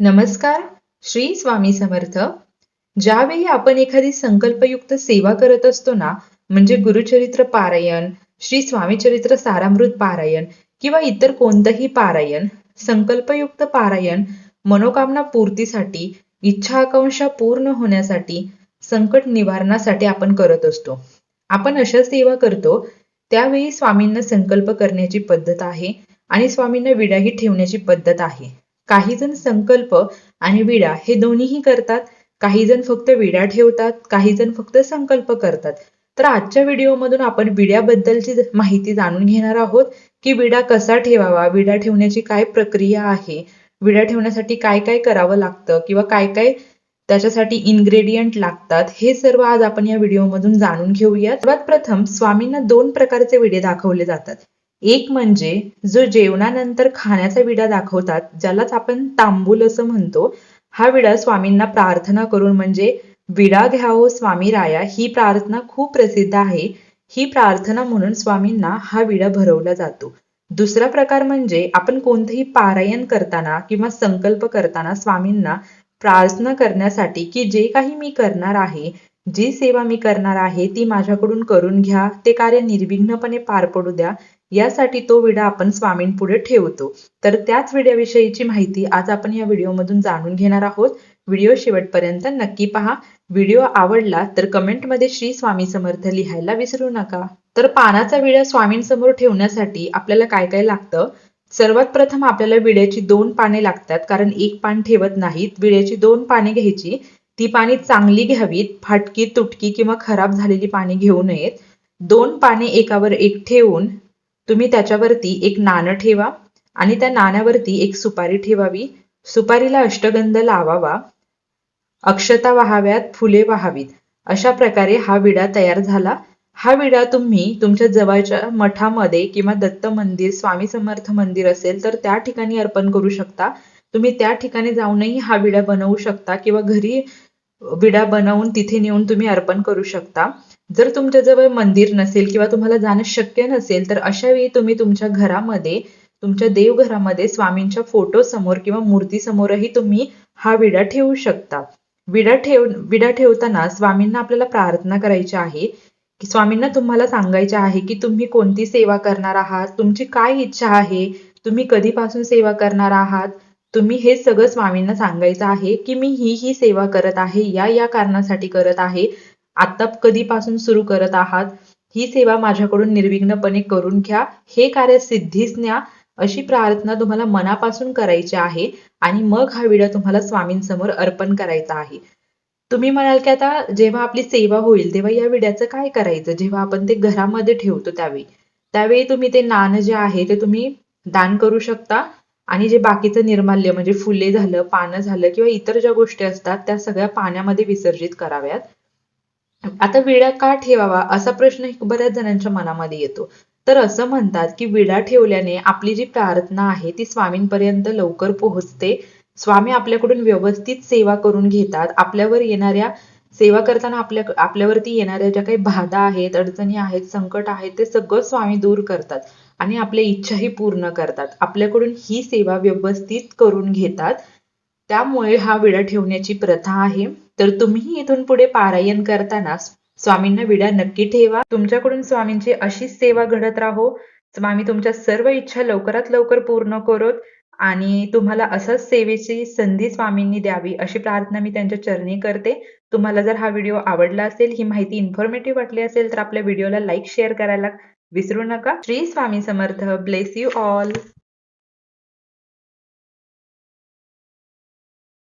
नमस्कार श्री स्वामी समर्थ. ज्यावेळी आपण एखादी संकल्पयुक्त सेवा करत असतो ना म्हणजे गुरुचरित्र पारायण श्री स्वामी चरित्र सारामृत पारायण किंवा इतर कोणतंही पारायण संकल्पयुक्त पारायण मनोकामना पूर्तीसाठी इच्छा आकांक्षा पूर्ण होण्यासाठी संकट निवारणासाठी आपण करत असतो. आपण अशा सेवा करतो त्यावेळी स्वामींना संकल्प करण्याची पद्धत आहे आणि स्वामींना विडाही ठेवण्याची पद्धत आहे. काही जण संकल्प आणि विडा हे दोन्हीही करतात. काही जण फक्त विडा ठेवतात काही जण फक्त संकल्प करतात. तर आजच्या व्हिडिओमधून आपण विड्याबद्दलची माहिती जाणून घेणार आहोत की विडा कसा ठेवावा विडा ठेवण्याची काय प्रक्रिया आहे विडा ठेवण्यासाठी काय काय करावं लागतं किंवा काय काय त्याच्यासाठी इन्ग्रेडियंट लागतात हे सर्व आज आपण या व्हिडिओमधून जाणून घेऊया सर्वात प्रथम स्वामींना दोन प्रकारचे विडे दाखवले जातात. एक म्हणजे जो जेवणानंतर खाण्याचा विडा दाखवतात ज्यालाच आपण तांबूल असं म्हणतो हा विडा स्वामींना प्रार्थना करून म्हणजे विडा घ्यावो स्वामी राया ही प्रार्थना खूप प्रसिद्ध आहे ही प्रार्थना म्हणून स्वामींना हा विडा भरवला जातो. दुसरा प्रकार म्हणजे आपण कोणतेही पारायण करताना किंवा संकल्प करताना स्वामींना प्रार्थना करण्यासाठी की जे काही मी करणार आहे जी सेवा मी करणार आहे ती माझ्याकडून करून घ्या. ते कार्य निर्विघ्नपणे पार पडू द्या. यासाठी तो विडा आपण स्वामींपुढे ठेवतो. तर त्याच विड्याविषयीची माहिती आज आपण या व्हिडिओमधून जाणून घेणार आहोत. व्हिडिओ शेवटपर्यंत नक्की पहा. व्हिडिओ आवडला तर कमेंटमध्ये श्री स्वामी समर्थ लिहायला विसरू नका. तर पानाचा विडा स्वामींसमोर ठेवण्यासाठी आपल्याला काय काय लागतं? सर्वात प्रथम आपल्याला विड्याची दोन पाने लागतात कारण एक पान ठेवत नाहीत. विड्याची दोन पाने घ्यायची. ती पाने चांगली घ्यावीत फाटकी तुटकी किंवा खराब झालेली पाने घेऊ नयेत. दोन पाने एकावर एक ठेवून तुम्ही त्याच्यावरती एक नाणं ठेवा आणि त्या नाण्यावरती एक सुपारी ठेवावी. सुपारीला अष्टगंध लावावा. अक्षता वाहाव्यात फुले वाहावीत. अशा प्रकारे हा विडा तयार झाला. हा विडा तुम्ही तुमच्या जवळच्या मठामध्ये किंवा दत्त मंदिर स्वामी समर्थ मंदिर असेल तर त्या ठिकाणी अर्पण करू शकता. तुम्ही त्या ठिकाणी जाऊनही हा विडा बनवू शकता किंवा घरी विडा बनवून तिथे नेऊन तुम्ही अर्पण करू शकता. जर तुमच्याजवळ मंदिर नसेल किंवा तुम्हाला जाणं शक्य नसेल तर अशा वेळी तुम्ही तुमच्या घरामध्ये तुमच्या देवघरामध्ये स्वामींच्या फोटो समोर किंवा मूर्ती समोरही तुम्ही हा विडा ठेवू शकता. विडा ठेव विडा ठेवताना स्वामींना आपल्याला प्रार्थना करायची आहे. की स्वामींना तुम्हाला सांगायचे आहे की तुम्ही कोणती सेवा करणार आहात तुमची काय इच्छा आहे तुम्ही कधीपासून सेवा करणार आहात? तुम्ही हे सगळं स्वामींना सांगायचं आहे की मी ही ही सेवा करत आहे या या कारणासाठी करत आहे. आता कधीपासून सुरू करत आहात? ही सेवा माझ्याकडून निर्विघ्नपणे करून घ्या. हे कार्य सिद्धीच न्या अशी प्रार्थना तुम्हाला मनापासून करायची आहे आणि मग हा विडा तुम्हाला स्वामींसमोर अर्पण करायचा आहे. तुम्ही म्हणाल की आता जेव्हा आपली सेवा होईल तेव्हा या विड्याचं काय करायचं? जेव्हा आपण ते घरामध्ये ठेवतो त्यावेळी. त्यावेळी तुम्ही ते नान जे आहे ते तुम्ही दान करू शकता आणि जे बाकीचं निर्माल्य म्हणजे फुले झालं पानं झालं किंवा इतर ज्या गोष्टी असतात त्या सगळ्या पाण्यामध्ये विसर्जित कराव्यात. आता विडा का ठेवावा असा प्रश्न बऱ्याच जणांच्या मनामध्ये येतो. तर असं म्हणतात की विडा ठेवल्याने आपली जी प्रार्थना आहे ती स्वामींपर्यंत लवकर पोहोचते. स्वामी आपल्याकडून व्यवस्थित सेवा करून घेतात. आपल्यावर येणाऱ्या सेवा करताना आपल्या आपल्यावरती येणाऱ्या ज्या काही बाधा आहेत अडचणी आहेत संकट आहेत ते सगळं स्वामी दूर करतात आणि आपल्या इच्छाही पूर्ण करतात. आपल्याकडून ही सेवा व्यवस्थित करून घेतात. त्यामुळे हा विडा ठेवण्याची प्रथा आहे. तर तुम्ही इथून पुढे पारायण करताना स्वामींना विडा नक्की ठेवा. तुमच्याकडून स्वामींची अशीच सेवा घडत राहो. स्वामी तुमच्या सर्व इच्छा लवकरात लवकर पूर्ण करोत आणि तुम्हाला असंच सेवेची संधी स्वामींनी द्यावी अशी प्रार्थना मी त्यांच्या चरणी करते. तुम्हाला जर हा व्हिडिओ आवडला असेल ही माहिती इन्फॉर्मेटिव्ह वाटली असेल तर आपल्या व्हिडिओला लाईक शेअर करायला विसरू नका. Shri Swami Samarth. Bless you all